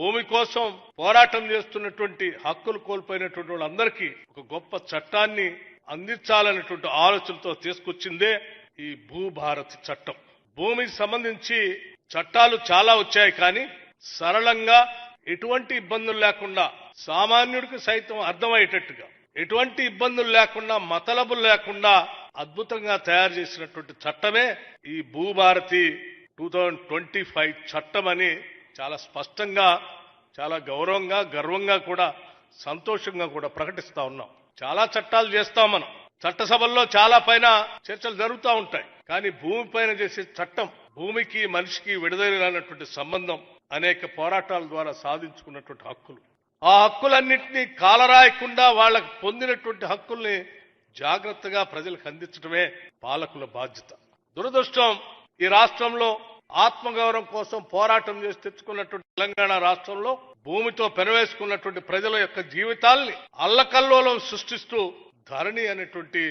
భూమి కోసం పోరాటం చేస్తున్నటువంటి హక్కులు కోల్పోయినటువంటి వాళ్ళందరికీ ఒక గొప్ప చట్టాన్ని అందించాలనేటువంటి ఆలోచనతో తీసుకొచ్చిందే ఈ భూభారతి చట్టం. భూమికి సంబంధించి చట్టాలు చాలా వచ్చాయి కానీ సరళంగా ఎటువంటి ఇబ్బందులు లేకుండా సామాన్యుడికి సైతం అర్థమయ్యేటట్టుగా ఎటువంటి ఇబ్బందులు లేకుండా మతలబులు లేకుండా అద్భుతంగా తయారు చేసినటువంటి చట్టమే ఈ Bhubharati two thousand twenty five చట్టం అని చాలా స్పష్టంగా చాలా గౌరవంగా గర్వంగా కూడా సంతోషంగా కూడా ప్రకటిస్తా ఉన్నాం. చాలా చట్టాలు చేస్తాం మనం. చట్టసభల్లో చాలా పైన చర్చలు జరుగుతూ ఉంటాయి. కానీ భూమి పైన చేసే చట్టం భూమికి మనిషికి విడుదలైనటువంటి సంబంధం అనేక పోరాటాల ద్వారా సాధించుకున్నటువంటి హక్కులు. ఆ హక్కులన్నింటినీ కాలరాయకుండా వాళ్ళకు పొందినటువంటి హక్కుల్ని జాగ్రత్తగా ప్రజలకు అందించడమే పాలకుల బాధ్యత. దురదృష్టం ఈ రాష్ట్రంలో ఆత్మగౌరవం కోసం పోరాటం చేసి తెచ్చుకున్నటువంటి తెలంగాణ రాష్ట్రంలో భూమితో పెనవేసుకున్నటువంటి ప్రజల యొక్క జీవితాల్ని అల్లకల్లోలం సృష్టిస్తూ ధరణి అనేటువంటి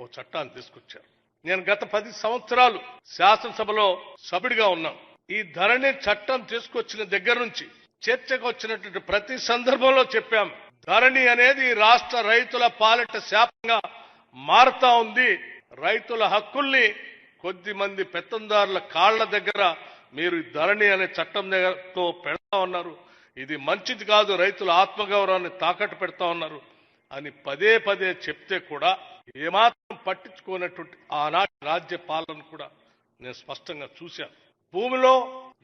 ఓ చట్టాన్ని తీసుకొచ్చారు. నేను గత పది సంవత్సరాలు శాసనసభలో సభ్యుడిగా ఉన్నాను ఈ ధరణి చట్టం తీసుకొచ్చిన దగ్గర నుంచి చర్చకు వచ్చినటువంటి ప్రతి సందర్భంలో చెప్పాం ధరణి అనేది రాష్ట్ర రైతుల పాలిట శాపంగా మారుతా ఉంది. రైతుల హక్కుల్ని కొద్ది మంది పెత్తందారుల కాళ్ళ దగ్గర మీరు ఈ ధరణి అనే చట్టం దగ్గరతో పెడతా ఉన్నారు. ఇది మంచిది కాదు రైతుల ఆత్మగౌరవాన్ని తాకట్టు పెడతా ఉన్నారు అని పదే పదే చెప్తే కూడా ఏమాత్రం పట్టించుకోనటువంటి ఆనాటి రాజ్య పాలన కూడా నేను స్పష్టంగా చూశాను భూమిలో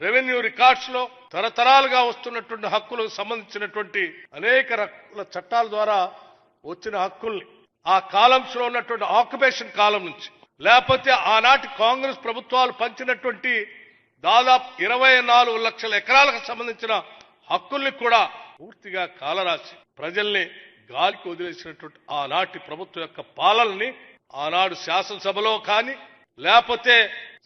రెవెన్యూ రికార్డ్స్లో తరతరాలుగా వస్తున్నటువంటి హక్కులకు సంబంధించినటువంటి అనేక రకాల చట్టాల ద్వారా వచ్చిన హక్కుల్ని ఆ కాలమ్స్లో ఉన్నటువంటి ఆక్యుపేషన్ కాలం నుంచి లేకపోతే ఆనాటి కాంగ్రెస్ ప్రభుత్వాలు పంచినటువంటి దాదాపు ఇరవై నాలుగు లక్షల ఎకరాలకు సంబంధించిన హక్కుల్ని కూడా పూర్తిగా కాలరాసి ప్రజల్ని గాలికి వదిలేసినటువంటి ఆనాటి ప్రభుత్వం యొక్క పాలనని ఆనాడు శాసనసభలో కానీ లేకపోతే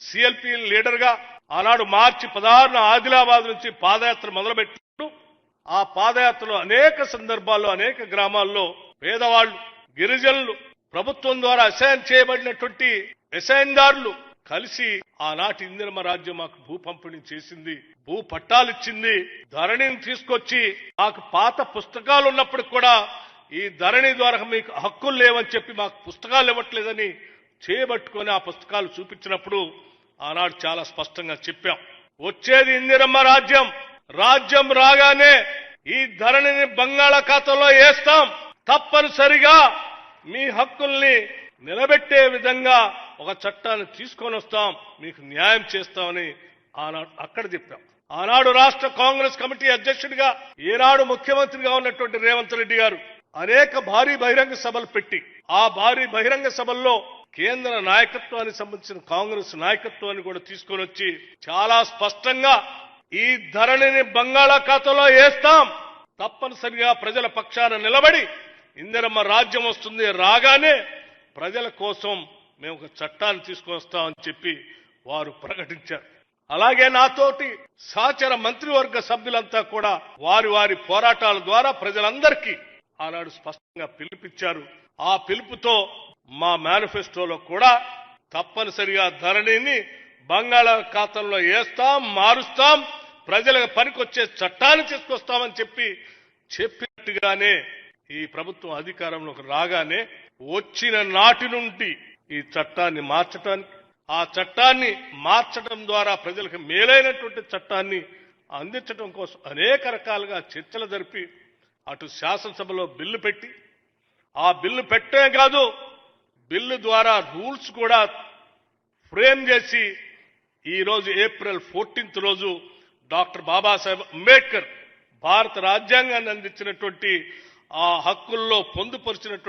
సిఎల్పి లీడర్గా ఆనాడు మార్చి పదహారున ఆదిలాబాద్ నుంచి పాదయాత్ర మొదలుపెట్టినప్పుడు ఆ పాదయాత్రలో అనేక సందర్భాల్లో అనేక గ్రామాల్లో పేదవాళ్ళు గిరిజనులు ప్రభుత్వం ద్వారా అసైన్ చేయబడినటువంటి అసైన్దారులు కలిసి ఆనాటి ఇందిరమ రాజ్యం మాకు భూ పంపిణీ చేసింది భూ పట్టాలు ఇచ్చింది ధరణిని తీసుకొచ్చి మాకు పాత పుస్తకాలు ఉన్నప్పుడు కూడా ఈ ధరణి ద్వారా మీకు హక్కులు లేవని చెప్పి మాకు పుస్తకాలు ఇవ్వట్లేదని చేయబట్టుకొని ఆ పుస్తకాలు చూపించినప్పుడు ఆనాడు చాలా స్పష్టంగా చెప్పాం. వచ్చేది ఇందిరమ్మ రాజ్యం. రాజ్యం రాగానే ఈ ధరణిని బంగాళాఖాతంలో వేస్తాం తప్పనిసరిగా మీ హక్కుల్ని నిలబెట్టే విధంగా ఒక చట్టాన్ని తీసుకొని వస్తాం మీకు న్యాయం చేస్తామని ఆనాడు అక్కడ చెప్పాం. ఆనాడు రాష్ట్ర కాంగ్రెస్ కమిటీ అధ్యక్షుడిగా ఈనాడు ముఖ్యమంత్రిగా ఉన్నటువంటి రేవంత్ రెడ్డి గారు అనేక భారీ బహిరంగ సభలు పెట్టి ఆ భారీ బహిరంగ సభల్లో కేంద్ర నాయకత్వానికి సంబంధించిన కాంగ్రెస్ నాయకత్వాన్ని కూడా తీసుకొని వచ్చి చాలా స్పష్టంగా ఈ ధరణిని బంగాళాఖాతంలో వేస్తాం తప్పనిసరిగా ప్రజల పక్షాన నిలబడి ఇందిరమ్మ రాజ్యం వస్తుంది రాగానే ప్రజల కోసం మేము ఒక చట్టాన్ని తీసుకొస్తామని చెప్పి వారు ప్రకటించారు. అలాగే నాతోటి సహచర మంత్రివర్గ సభ్యులంతా కూడా వారి వారి పోరాటాల ద్వారా ప్రజలందరికీ ఆనాడు స్పష్టంగా పిలుపిచ్చారు ఆ పిలుపుతో మా మేనిఫెస్టోలో కూడా తప్పనిసరిగా ధరణిని బంగాళాఖాతంలో వేస్తాం మారుస్తాం ప్రజలకు పనికొచ్చే చట్టాన్ని తీసుకొస్తామని చెప్పి చెప్పినట్టుగానే ఈ ప్రభుత్వం అధికారంలోకి రాగానే వచ్చిన నాటి నుండి ఈ చట్టాన్ని మార్చడానికి ఆ చట్టాన్ని మార్చడం ద్వారా ప్రజలకు మేలైనటువంటి చట్టాన్ని అందించడం కోసం అనేక రకాలుగా చర్చలు జరిపి అటు శాసనసభలో బిల్లు పెట్టి ఆ బిల్లు పెట్టే కాదు బిల్లు ద్వారా రూల్స్ కూడా ఫ్రేమ్ చేసి ఈరోజు ఏప్రిల్ ఫోర్టీన్త్ రోజు డాక్టర్ బాబాసాహెబ్ అంబేద్కర్ భారత రాజ్యాంగాన్ని అందించినటువంటి ఆ హక్కుల్లో పొందుపరిచినటువంటి